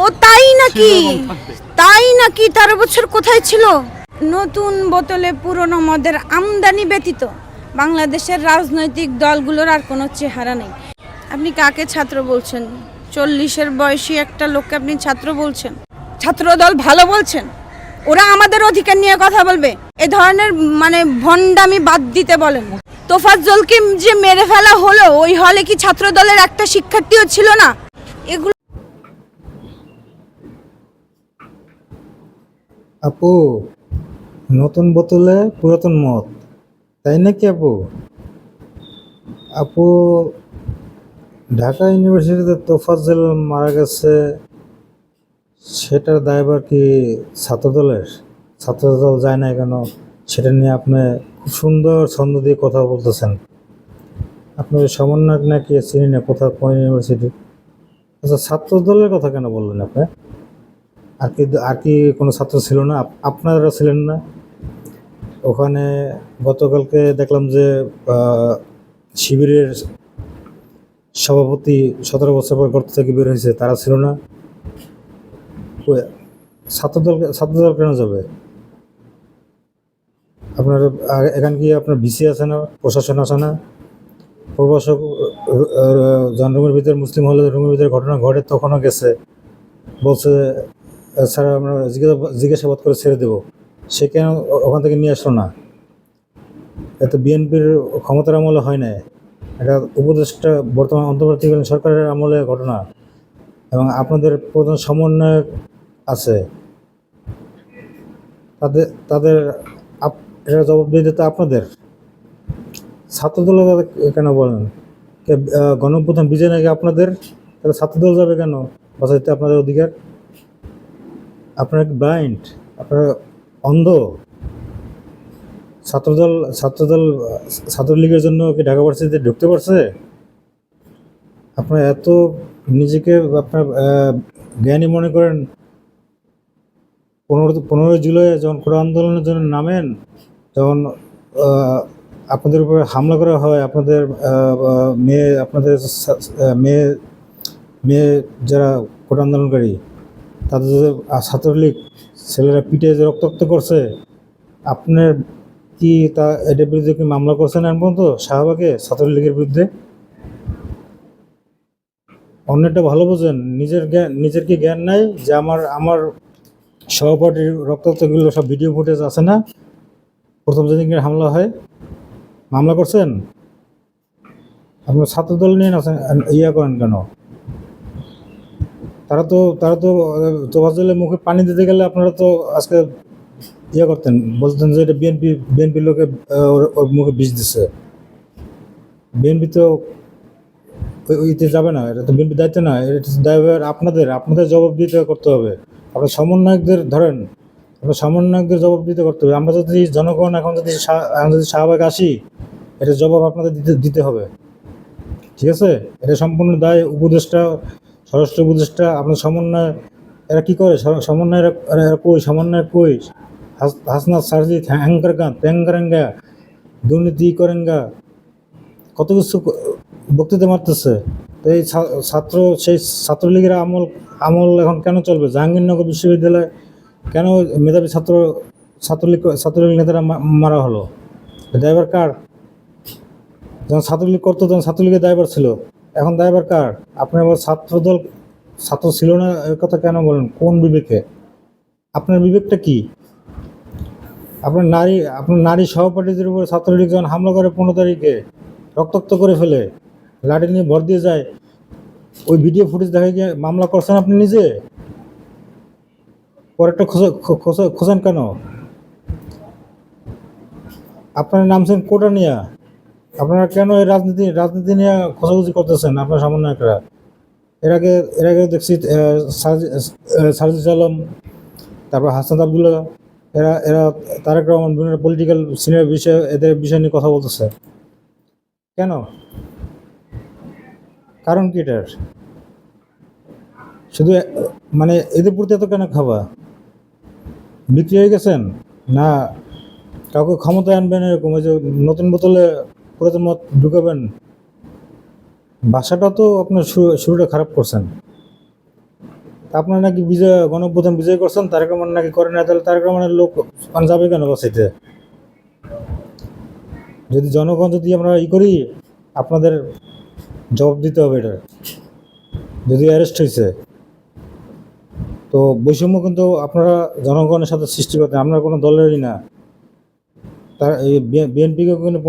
ও তাই নাকি? তাই নাকি তেরো বছর কোথায় ছিল? নতুন বোতলে পুরনো মদের আমদানি ব্যতীত বাংলাদেশের রাজনৈতিক দলগুলোর আর কোনো চেহারা নেই। আপনি কাকে ছাত্র বলছেন? চল্লিশের বয়সী একটা লোককে আপনি ছাত্র বলছেন? ছাত্র দল ভালো বলছেন? ওরা আমাদের অধিকার নিয়ে কথা বলবে। এ ধরনের মানে ভণ্ডামি বাদ দিতে বলেন। তোফাজ্জলকে যে মেরে ফেলা হলো ওই হলে কি ছাত্র দলের একটা শিক্ষার্থীও ছিল না? এগুলো আপু, নতুন বোতলে পুরাতন মদ, তাই নাকি আপু? আপু, ঢাকা ইউনিভার্সিটিতে তোফাজ্জল মারা গেছে, সেটার দায়ভার কি ছাত্রদলের? ছাত্রদল যায় না কেন? সেটা নিয়ে আপনি খুব সুন্দর ছন্দ দিয়ে কথা বলতেছেন। আপনার সমন্বয়ক নাকি চিনি না কোথাও কোন ইউনিভার্সিটি? আচ্ছা ছাত্রদলের কথা কেন বললেন আপনি? আর কি আর কি কোনো ছাত্র ছিল না আপনারা ছিলেন না? ওখানে গতকালকে দেখলাম যে শিবিরের সভাপতি সতেরো বছর পর গর্ত থেকে বের হয়েছে, তারা ছিল না। ছাত্রদল ছাত্রদল কেন যাবে? আপনার এখানে কি আপনার ভিসি আছে না? প্রশাসন আছে না? প্রবাসক জন রুমের ভিতরে, মুসলিম হলে রুমের ভিতরে ঘটনা ঘটে তখনও গেছে। বলছে স্যার, আমরা জিজ্ঞাসা জিজ্ঞাসাবাদ করে ছেড়ে দেবো। সে কেন ওখান থেকে নিয়ে আসলো না? এত বিএনপির ক্ষমতার আমলে হয় না এটা উপদেশটা বর্তমান অন্তর্বর্তীকালীন সরকারের আমলে ঘটনা এবং আপনাদের প্রধান সমন্বয়ক আছে। তাদের তাদের এটা জবাবদিহিতা আপনাদের? ছাত্রদল কেন বলেন? গণপ্রধান বিজয় নাকি আপনাদের? তাহলে ছাত্রদল যাবে কেন? বাঁচাইতে আপনাদের অধিকার? আপনারা ব্লাইন্ড আপনারা অন্ধ? ছাত্রদল ছাত্রদল, ছাত্রলীগের জন্য কি ঢাকা ভার্সিটিতে ঢুকতে পারছে? আপনারা এত নিজেকে আপনার জ্ঞানী মনে করেন? পনেরো, পনেরোই জুলাই যখন কোটা আন্দোলনের জন্য নামেন, তখন আপনাদের উপরে হামলা করা হয়, আপনাদের মেয়ে আপনাদের মেয়ে মেয়ে যারা কোটা আন্দোলনকারী। তাদের ছাত্রলীগ, ছেলেরা পিঠে যে রক্তাক্ত করছে, আপনার কি তা এটার বিরুদ্ধে কি মামলা করছেন এখন পর্যন্ত শাহবাগে ছাত্রলীগের বিরুদ্ধে? অন্যটা ভালো বোঝেন, নিজের জ্ঞান, নিজের কি জ্ঞান নাই যে আমার আমার সহপাঠীর রক্তাক্তগুলো সব ভিডিও ফুটেজ আছে না? প্রথম যেদিন হামলা হয়, মামলা করছেন? আপনার ছাত্রদল নিয়ে আছেন ইয়া করেন কেন? তারা তো তারা তো তোফাজলের মুখে পানি দিতে গেলে আপনারা তো আজকে ইয়ে করতেন, বলতেন যে এটা বিএনপি বিএনপি লোকে ওর মুখে বিষ দিচ্ছে বিএনপি তো ওইতে যাবে না, এটা তো বিএনপি দায়িত্ব না, এটা দায়ভার আপনাদের আপনাদের জবাব দিতে করতে হবে। আপনার সমন্বয়কদের, ধরেন, আপনার সমন্বয়কদের জবাব দিতে করতে হবে। আমরা যদি জনগণ, এখন যদি এখন যদি শাহবাগ আসি এটা জবাব আপনাদের দিতে দিতে হবে। ঠিক আছে? এটা সম্পূর্ণ দায় উপদেষ্টা স্বরাষ্ট্র উপদেষ্টা, আপনার সমন্বয়, এরা কী করে? সম- সমন্বয় কই? সমন্বয় কই? হাস- হাসনাত, সারজি হ্যাঙ্কার গান ত্যাঙ্গারেঙ্গা দুর্নীতি করেঙ্গা। কত কিছু বক্তৃতা মারতেছে। তো এই ছাত্র, সেই ছাত্রলীগের আমল আমল এখন কেন চলবে? জাহাঙ্গীরনগর বিশ্ববিদ্যালয়ে কেন মেধাবী ছাত্র, ছাত্রলীগ ছাত্রলীগ নেতারা মারা হলো? ড্রাইভার কার? যখন ছাত্রলীগ করতো, তখন ছাত্রলীগের দায়ভার ছিল। এখন দায়ভার কার? আপনি আবার ছাত্রদল, ছাত্র ছিল না, এর কথা কেন বলেন? কোন বিবেকে? আপনার বিবেকটা কি? আপনার নারী আপনার নারী সহপাঠীদের উপরে ছাত্রলীগ যখন হামলা করে পনেরো তারিখে, রক্তাক্ত করে ফেলে, লাঠি নিয়ে ভর দিয়ে যায়, ওই ভিডিও ফুটেজ দেখা গিয়ে মামলা করছেন আপনি নিজে? পরেরটা খোঁজা খোঁজা, খোঁজেন কেন? আপনার নামছেন কোটা নিয়ে আপনারা কেন এই রাজনীতি রাজনীতি নিয়ে খোঁজাখুঁজি করতেছেন আপনার সমন্বয়করা? এর আগে এর আগে দেখছি সাজি- আলম, তারপর হাসান আবদুল্লাহ, এরা এরা তারেক রহমান বিভিন্ন পলিটিক্যাল সিনিয়র বিষয়ে এদের বিষয় নিয়ে কথা বলতেছে। কেন? কারণ কি এটার? শুধু মানে এদের প্রতি এত কেন খাবা? বিক্রি হয়ে গেছেন? না, কাউকে ক্ষমতা আনবেন এরকম, ওই যে নতুন বোতলে পুরাতন মত ঢুকাবেন। ভাষাটা তো আপনার শুরু- শুরুটা খারাপ করছেন। আপনারা নাকি বিজয় গণপ্রধান বিজয় করছেন, তারেক রহমান নাকি করেন না তাহলে তারেক রহমানের লোক মানে যাবে কেন বাসাইতে? যদি জনগণ যদি আমরা ই করি, আপনাদের জবাব দিতে হবে এটা। যদি অ্যারেস্ট হয়েছে তো বৈষম্য কিন্তু আপনারা জনগণের সাথে সৃষ্টি করতেন আপনারা কোনো দলেরই না। তার এই বিএনপিকে কোনো